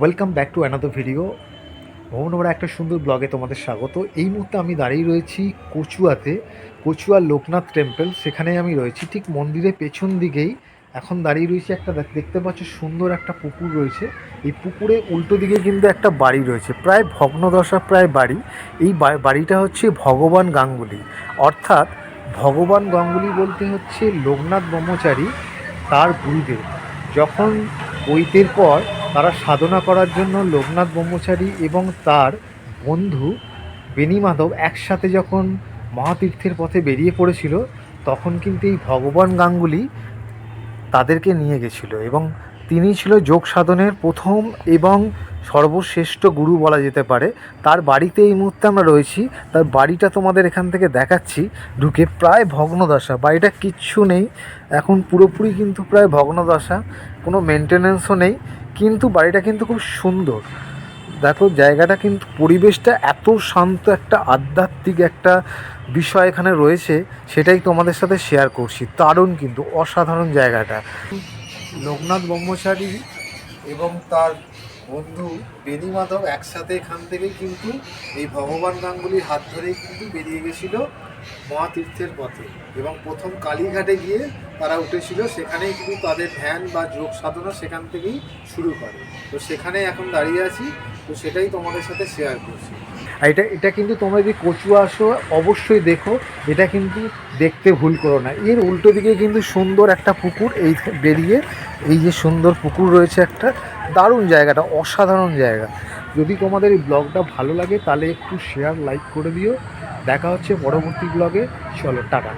Welcome back to another video ভ্রমণরা একটা সুন্দর ব্লগে তোমাদের স্বাগত। এই মুহূর্তে আমি দাঁড়িয়ে রয়েছি কচুয়াতে, কচুয়া লোকনাথ টেম্পল সেখানে আমি রয়েছি, ঠিক মন্দিরের পেছন দিকেই। এখন দাঁড়িয়ে রয়েছে একটা দেখতে পাচ্ছ সুন্দর একটা পুকুর রয়েছে। এই পুকুরে উল্টো দিকে কিন্তু একটা বাড়ি রয়েছে, প্রায় ভগ্নদশা প্রায় বাড়ি। এই বাড়িটা হচ্ছে ভগবান গাঙ্গুলি। অর্থাৎ ভগবান গাঙ্গুলি বলতে হচ্ছে লোকনাথ ব্রহ্মচারী, তার গুরুদেব। যখন বৈতের পর তারা সাধনা করার জন্য লোকনাথ ব্রহ্মচারী এবং তার বন্ধু বেনি মাধব একসাথে যখন মহাতীর্থের পথে বেরিয়ে পড়েছিল, তখন কিন্তু এই ভগবান গাঙ্গুলি তাদেরকে নিয়ে গেছিল এবং তিনি ছিল যোগ সাধনের প্রথম এবং সর্বশ্রেষ্ঠ গুরু বলা যেতে পারে। তার বাড়িতে এই মুহূর্তে আমরা রয়েছি, তার বাড়িটা তোমাদের এখান থেকে দেখাচ্ছি। ঢুকে প্রায় ভগ্নদশা বাড়িটা কিচ্ছু নেই, এখন পুরোপুরি কিন্তু প্রায় ভগ্নদশা, কোনো মেনটেনেন্সও নেই। কিন্তু বাড়িটা কিন্তু খুব সুন্দর। দেখো জায়গাটা কিন্তু পরিবেশটা এত শান্ত, একটা আধ্যাত্মিক একটা বিষয় এখানে রয়েছে, সেটাই তোমাদের সাথে শেয়ার করছি। দারুণ কিন্তু, অসাধারণ জায়গাটা। লোকনাথ ব্রহ্মচারী এবং তার বন্ধু বেনি মাধব একসাথে এখান থেকে কিন্তু এই ভগবান গাঙ্গুলির হাত ধরেই কিন্তু বেরিয়ে গেছিল। মহাতীর্থের পথে। এবং প্রথম কালীঘাটে গিয়ে তারা উঠেছিল, সেখানেই কিন্তু তাদের ধ্যান বা যোগ সাধনা সেখান থেকেই শুরু করে। তো সেখানে এখন দাঁড়িয়ে আছি, তো সেটাই তোমাদের সাথে শেয়ার করছি। এটা এটা কিন্তু তোমরা যদি কচুয়া আসো, অবশ্যই দেখো, এটা কিন্তু দেখতে ভুল করো না। এর উল্টো দিকে কিন্তু সুন্দর একটা পুকুর, এই বেরিয়ে এই যে সুন্দর পুকুর রয়েছে একটা, দারুণ জায়গাটা, অসাধারণ জায়গা। যদি তোমাদের এই ব্লগটা ভালো লাগে, তাহলে একটু শেয়ার লাইক করে দিও। দেখা হচ্ছে পরবর্তী ব্লগে চলো টাটা।